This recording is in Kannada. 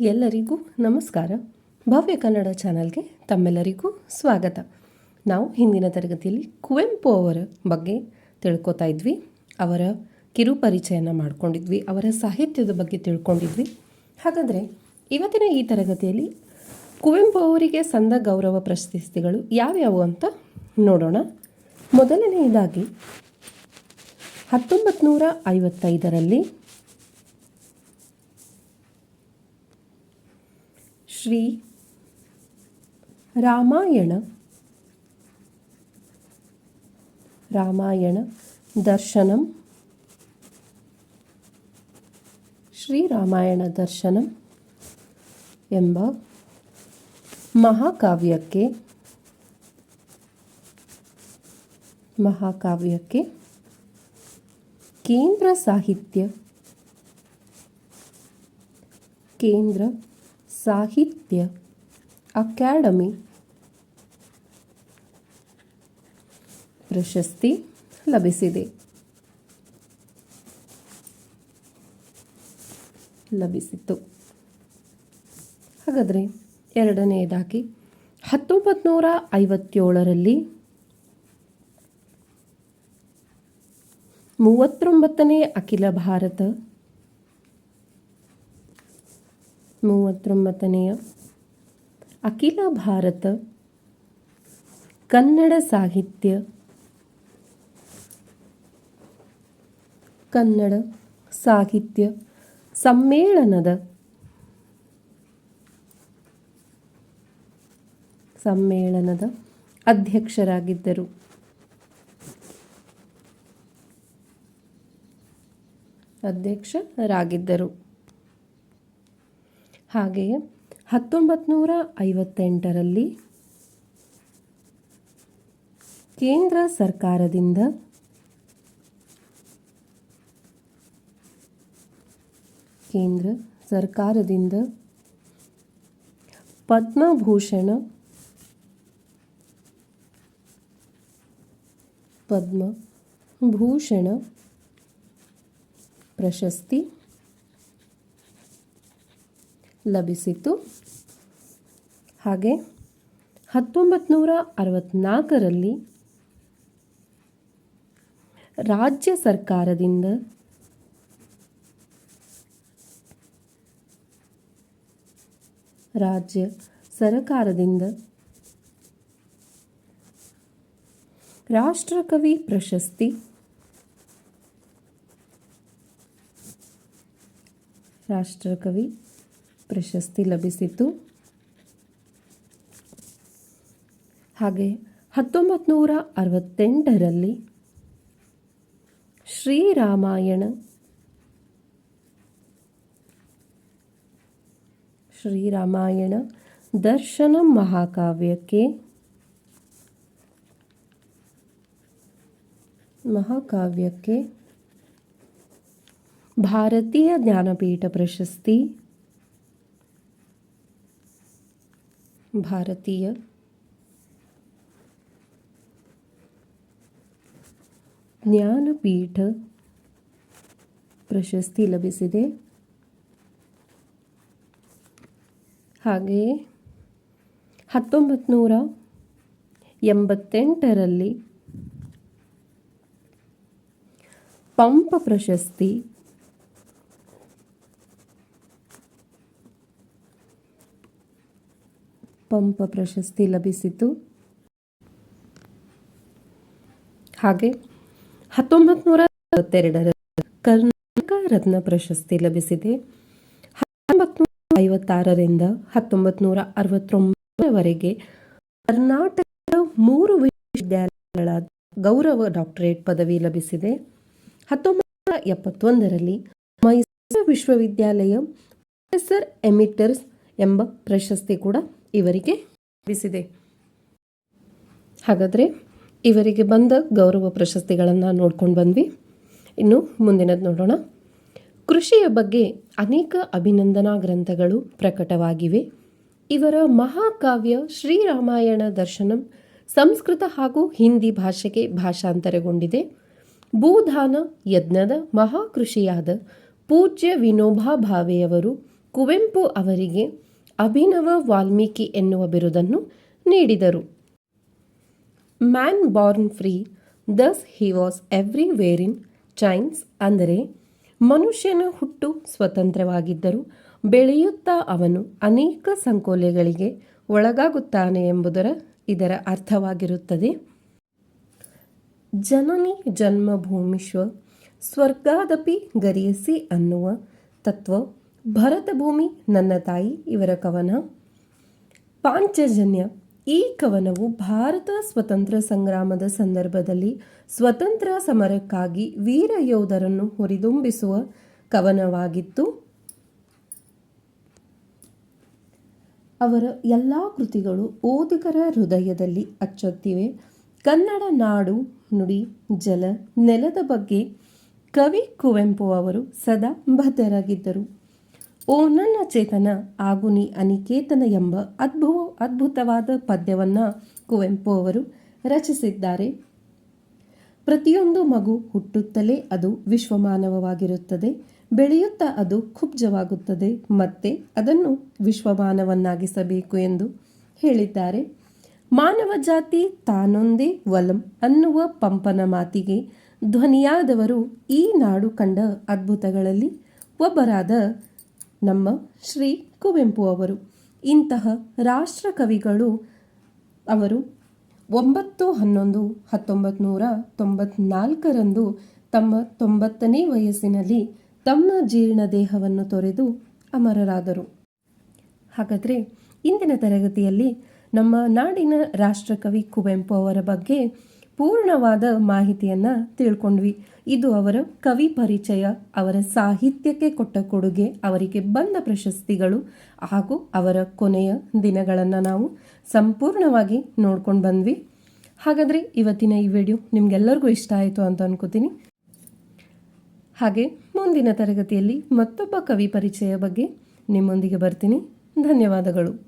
ಎಲ್ಲರಿಗೂ ನಮಸ್ಕಾರ. ಭವ್ಯ ಕನ್ನಡ ಚಾನಲ್ಗೆ ತಮ್ಮೆಲ್ಲರಿಗೂ ಸ್ವಾಗತ. ನಾವು ಹಿಂದಿನ ತರಗತಿಯಲ್ಲಿ ಕುವೆಂಪು ಅವರ ಬಗ್ಗೆ ತಿಳ್ಕೊತಾ ಇದ್ವಿ. ಅವರ ಕಿರು ಪರಿಚಯನ ಮಾಡ್ಕೊಂಡಿದ್ವಿ. ಅವರ ಸಾಹಿತ್ಯದ ಬಗ್ಗೆ ತಿಳ್ಕೊಂಡಿದ್ವಿ. ಹಾಗಾದರೆ ಇವತ್ತಿನ ಈ ತರಗತಿಯಲ್ಲಿ ಕುವೆಂಪು ಅವರಿಗೆ ಸಂದ ಗೌರವ ಪ್ರಶಸ್ತಿಗಳು ಯಾವ್ಯಾವು ಅಂತ ನೋಡೋಣ. ಮೊದಲನೆಯದಾಗಿ ಹತ್ತೊಂಬತ್ತು ನೂರ ಐವತ್ತೈದರಲ್ಲಿ ಶ್ರೀ ರಾಮಾಯಣ. ರಾಮಾಯಣ ದರ್ಶನಂ. ಶ್ರೀರಾಮಾಯಣ ದರ್ಶನಂ ಎಂಬ ಮಹಾಕಾವ್ಯಕ್ಕೆ ಮಹಾಕಾವ್ಯಕ್ಕೆ ಕೇಂದ್ರ ಸಾಹಿತ್ಯ ಕೇಂದ್ರ ಸಾಹಿತ್ಯ ಅಕಾಡೆಮಿ. ಪ್ರಶಸ್ತಿ ಲಭಿಸಿದೆ. ಲಭಿಸಿತು ಹಾಗಾದರೆ ಎರಡನೆಯದಾಗಿ ಹತ್ತೊಂಬತ್ತು ನೂರ ಐವತ್ತೇಳರಲ್ಲಿ ಮೂವತ್ತೊಂಬತ್ತನೇ ಅಖಿಲ ಭಾರತ ಮೂವತ್ತೊಂಬತ್ತನೆಯ. ಅಖಿಲ ಭಾರತ ಕನ್ನಡ ಸಾಹಿತ್ಯ ಕನ್ನಡ ಸಾಹಿತ್ಯ ಸಮ್ಮೇಳನದ ಸಮ್ಮೇಳನದ ಅಧ್ಯಕ್ಷರಾಗಿದ್ದರು. ಅಧ್ಯಕ್ಷರಾಗಿದ್ದರು. ಹಾಗೆಯೇ ಹತ್ತೊಂಬತ್ತು ನೂರ ಐವತ್ತೆಂಟರಲ್ಲಿ ಕೇಂದ್ರ ಸರ್ಕಾರದಿಂದ ಕೇಂದ್ರ ಸರ್ಕಾರದಿಂದ ಪದ್ಮಭೂಷಣ ಪದ್ಮಭೂಷಣ ಪ್ರಶಸ್ತಿ ಲಭಿಸಿತು. ಹಾಗೆ ಹತ್ತೊಂಬತ್ತು ನೂರ ಅರವತ್ತ್ನಾಲ್ಕರಲ್ಲಿ ರಾಜ್ಯ ಸರ್ಕಾರದಿಂದ ರಾಜ್ಯ ಸರ್ಕಾರದಿಂದ ರಾಷ್ಟ್ರಕವಿ ಪ್ರಶಸ್ತಿ ರಾಷ್ಟ್ರಕವಿ ಪ್ರಶಸ್ತಿ ಲಭಿಸಿತು ಹಾಗೆ ಹತ್ತೊಂಬತ್ತು ನೂರ ಅರವತ್ತೆಂಟರಲ್ಲಿ ಶ್ರೀರಾಮಾಯಣ ಶ್ರೀರಾಮಾಯಣ ದರ್ಶನ ಮಹಾಕಾವ್ಯಕ್ಕೆ ಮಹಾಕಾವ್ಯಕ್ಕೆ ಭಾರತೀಯ ಜ್ಞಾನಪೀಠ ಪ್ರಶಸ್ತಿ ಭಾರತೀಯ. ಜ್ಞಾನಪೀಠ ಪ್ರಶಸ್ತಿ ಲಭಿಸಿದೆ. ಹಾಗೆಯೇ ಹತ್ತೊಂಬತ್ತು ನೂರ ಎಂಬತ್ತೆಂಟರಲ್ಲಿ ಪಂಪ ಪ್ರಶಸ್ತಿ ಪಂಪ ಪ್ರಶಸ್ತಿ ಲಭಿಸಿತು. ಹಾಗೆ ಹತ್ತೊಂಬತ್ತು ನೂರ ಕರ್ನಾಟಕ ರತ್ನ ಪ್ರಶಸ್ತಿ ಲಭಿಸಿದೆ. ಐವತ್ತಾರರಿಂದ ಹತ್ತೊಂಬತ್ತು ನೂರ ಅರವತ್ತೊಂಬತ್ತರವರೆಗೆ ಕರ್ನಾಟಕದ ಮೂರು ವಿಶ್ವವಿದ್ಯಾಲಯಗಳ ಗೌರವ ಡಾಕ್ಟರೇಟ್ ಪದವಿ ಲಭಿಸಿದೆ. ಹತ್ತೊಂಬತ್ತು ಎಪ್ಪತ್ತೊಂದರಲ್ಲಿ ಮೈಸೂರು ವಿಶ್ವವಿದ್ಯಾಲಯ ಪ್ರೊಫೆಸರ್ ಎಮಿಟರ್ಸ್ ಎಂಬ ಪ್ರಶಸ್ತಿ ಕೂಡ ಇವರಿಗೆ ಬಿಸಿದೆ. ಹಾಗಾದರೆ ಇವರಿಗೆ ಬಂದ ಗೌರವ ಪ್ರಶಸ್ತಿಗಳನ್ನು ನೋಡ್ಕೊಂಡು ಬಂದ್ವಿ. ಇನ್ನು ಮುಂದಿನದು ನೋಡೋಣ. ಕೃಷಿಯ ಬಗ್ಗೆ ಅನೇಕ ಅಭಿನಂದನಾ ಗ್ರಂಥಗಳು ಪ್ರಕಟವಾಗಿವೆ. ಇವರ ಮಹಾಕಾವ್ಯ ಶ್ರೀರಾಮಾಯಣ ದರ್ಶನಂ ಸಂಸ್ಕೃತ ಹಾಗೂ ಹಿಂದಿ ಭಾಷೆಗೆ ಭಾಷಾಂತರಗೊಂಡಿದೆ. ಭೂಧಾನ ಯಜ್ಞದ ಮಹಾಕೃಷಿಯಾದ ಪೂಜ್ಯ ವಿನೋಬಾ ಭಾವೆಯವರು ಕುವೆಂಪು ಅವರಿಗೆ ಅಭಿನವ ವಾಲ್ಮೀಕಿ ಎನ್ನುವ ಬಿರುದನ್ನು ನೀಡಿದರು. Man born free, thus he was everywhere in chains ಅಂದರೆ ಮನುಷ್ಯನ ಹುಟ್ಟು ಸ್ವತಂತ್ರವಾಗಿದ್ದರೂ ಬೆಳೆಯುತ್ತಾ ಅವನು ಅನೇಕ ಸಂಕೋಲೆಗಳಿಗೆ ಒಳಗಾಗುತ್ತಾನೆ ಎಂಬುದರ ಇದರ ಅರ್ಥವಾಗಿರುತ್ತದೆ. ಜನನಿ ಜನ್ಮಭೂಮಿಶ್ವ ಸ್ವರ್ಗಾದಪಿ ಗರಿಯಸಿ ಅನ್ನುವ ತತ್ವ ಭರತಭೂಮಿ, ನನ್ನ ತಾಯಿ, ಇವರ ಕವನ. ಪಾಂಚಜನ್ಯ, ಈ ಕವನವು ಭಾರತ ಸ್ವತಂತ್ರ ಸಂಗ್ರಾಮದ ಸಂದರ್ಭದಲ್ಲಿ ಸ್ವತಂತ್ರ ಸಮರಕ್ಕಾಗಿ ವೀರ ಯೋಧರನ್ನು ಹುರಿದುಂಬಿಸುವ ಕವನವಾಗಿತ್ತು. ಅವರ ಎಲ್ಲ ಕೃತಿಗಳು ಓದುಗರ ಹೃದಯದಲ್ಲಿ ಅಚ್ಚೊತ್ತಿವೆ. ಕನ್ನಡ ನಾಡು, ನುಡಿ, ಜಲ, ನೆಲದ ಬಗ್ಗೆ ಕವಿ ಕುವೆಂಪು ಅವರು ಸದಾ ಬದ್ಧರಾಗಿದ್ದರು ಓ ನನ್ನ ಚೇತನ ಆಗುನಿ ಅನಿಕೇತನ ಎಂಬ ಅದ್ಭು, ಅದ್ಭುತವಾದ ಪದ್ಯವನ್ನು ಕುವೆಂಪು ಅವರು ರಚಿಸಿದ್ದಾರೆ. ಪ್ರತಿಯೊಂದು ಮಗು ಹುಟ್ಟುತ್ತಲೇ ಅದು ವಿಶ್ವಮಾನವವಾಗಿರುತ್ತದೆ. ಬೆಳೆಯುತ್ತಾ ಅದು ಕುಬ್ಜವಾಗುತ್ತದೆ ಮತ್ತೆ ಅದನ್ನು ವಿಶ್ವಮಾನವನ್ನಾಗಿಸಬೇಕು ಎಂದು ಹೇಳಿದ್ದಾರೆ. ಮಾನವ ಜಾತಿ ತಾನೊಂದೇ ವಲಂ ಅನ್ನುವ ಪಂಪನ ಮಾತಿಗೆ ಧ್ವನಿಯಾದವರು ಈ ನಾಡು ಕಂಡ ಅದ್ಭುತಗಳಲ್ಲಿ ಒಬ್ಬರಾದ ನಮ್ಮ ಶ್ರೀ ಕುವೆಂಪು ಅವರು. ಇಂತಹ ರಾಷ್ಟ್ರ ಕವಿಗಳು ಅವರು ಒಂಬತ್ತು ಹನ್ನೊಂದು ಹತ್ತೊಂಬತ್ತು ನೂರ ತೊಂಬತ್ನಾಲ್ಕರಂದು ತಮ್ಮ ತೊಂಬತ್ತನೇ ವಯಸ್ಸಿನಲ್ಲಿ ತಮ್ಮ ಜೀರ್ಣ ದೇಹವನ್ನು ತೊರೆದು ಅಮರರಾದರು. ಹಾಗಾದರೆ ಇಂದಿನ ತರಗತಿಯಲ್ಲಿ ನಮ್ಮ ನಾಡಿನ ರಾಷ್ಟ್ರಕವಿ ಕುವೆಂಪು ಅವರ ಬಗ್ಗೆ ಪೂರ್ಣವಾದ ಮಾಹಿತಿಯನ್ನು ತಿಳ್ಕೊಂಡ್ವಿ. ಇದು ಅವರ ಕವಿ ಪರಿಚಯ, ಅವರ ಸಾಹಿತ್ಯಕ್ಕೆ ಕೊಟ್ಟ ಕೊಡುಗೆ, ಅವರಿಗೆ ಬಂದ ಪ್ರಶಸ್ತಿಗಳು ಹಾಗೂ ಅವರ ಕೊನೆಯ ದಿನಗಳನ್ನು ನಾವು ಸಂಪೂರ್ಣವಾಗಿ ನೋಡ್ಕೊಂಡು ಬಂದ್ವಿ. ಹಾಗಾದರೆ ಇವತ್ತಿನ ಈ ವಿಡಿಯೋ ನಿಮಗೆಲ್ಲರಿಗೂ ಇಷ್ಟ ಆಯಿತು ಅಂತ ಅನ್ಕೋತೀನಿ. ಹಾಗೆ ಮುಂದಿನ ತರಗತಿಯಲ್ಲಿ ಮತ್ತೊಬ್ಬ ಕವಿ ಪರಿಚಯ ಬಗ್ಗೆ ನಿಮ್ಮೊಂದಿಗೆ ಬರ್ತೀನಿ. ಧನ್ಯವಾದಗಳು.